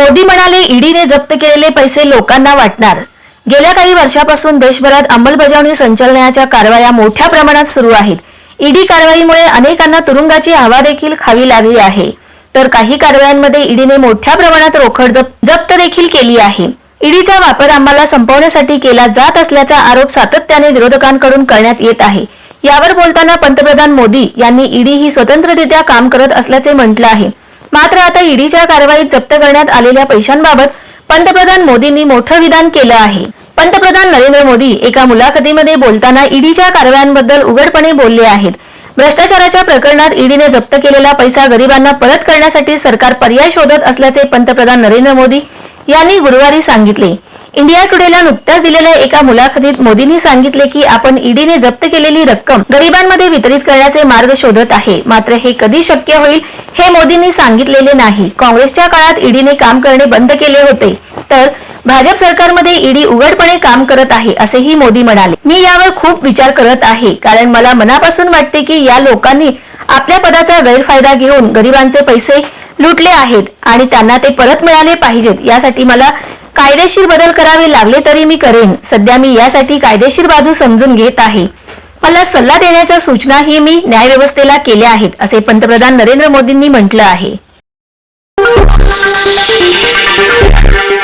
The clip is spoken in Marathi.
मोदी म्हणाले ईडीने जप्त केलेले पैसे लोकांना वाटणार. गेल्या काही वर्षापासून देशभरात अंमलबजावणी संचालनाच्या कारवाया मोठ्या प्रमाणात सुरू आहेत. ईडी कारवाईमुळे अनेकांना तुरुंगाची हवा देखील खावी लागली आहे. तर काही कारवायांमध्ये ईडीने मोठ्या प्रमाणात रोखड जप- जप्त देखील केली आहे. ईडीचा वापर आम्हाला संपवण्यासाठी केला जात असल्याचा आरोप सातत्याने विरोधकांकडून करण्यात येत आहे. यावर बोलताना पंतप्रधान मोदी यांनी ईडी ही स्वतंत्ररित्या काम करत असल्याचे म्हटलं आहे. मात्र आता ईडीच्या कारवाईत जप्त करण्यात आलेल्या पैशांबाबत पंतप्रधान मोदींनी मोठं विधान केलं आहे. पंतप्रधान नरेंद्र मोदी एका मुलाखतीमध्ये बोलताना ईडीच्या कारवायांबद्दल उघडपणे बोलले आहेत. भ्रष्टाचाराच्या प्रकरणात ईडीने जप्त केलेला पैसा गरिबांना परत करण्यासाठी सरकार पर्याय शोधत असल्याचे पंतप्रधान नरेंद्र मोदी यांनी गुरुवारी सांगितले. इंडिया टुडेला नुकत्याच दिलेल्या एका मुलाखतीत मोदींनी सांगितले की आपण ईडीने जप्त केलेली रक्कम गरिबांमध्ये वितरित करण्याचे मार्ग शोधत आहे. मात्र हे कधी शक्य होईल हे मोदींनी सांगितलेले नाही. काँग्रेसच्या काळात ईडीने काम करणे बंद केले होते. तर भाजप सरकारमध्ये ईडी उघडपणे काम करत आहे असेही मोदी म्हणाले. मी यावर खूप विचार करत आहे कारण मला मनापासून वाटते की या लोकांनी आपल्या पदाचा गैरफायदा घेऊन गरिबांचे पैसे लुटले आहेत आणि त्यांना ते परत मिळाले पाहिजेत. यासाठी मला कायदेशीर बदल करावे लागले तरी मी करेन. सध्या मी यासाठी कायदेशीर बाजू समजून घेत आहे. मला सल्ला देण्याच्या सूचनाही मी न्यायव्यवस्थेला केल्या आहेत असे पंतप्रधान नरेंद्र मोदींनी म्हटलं आहे.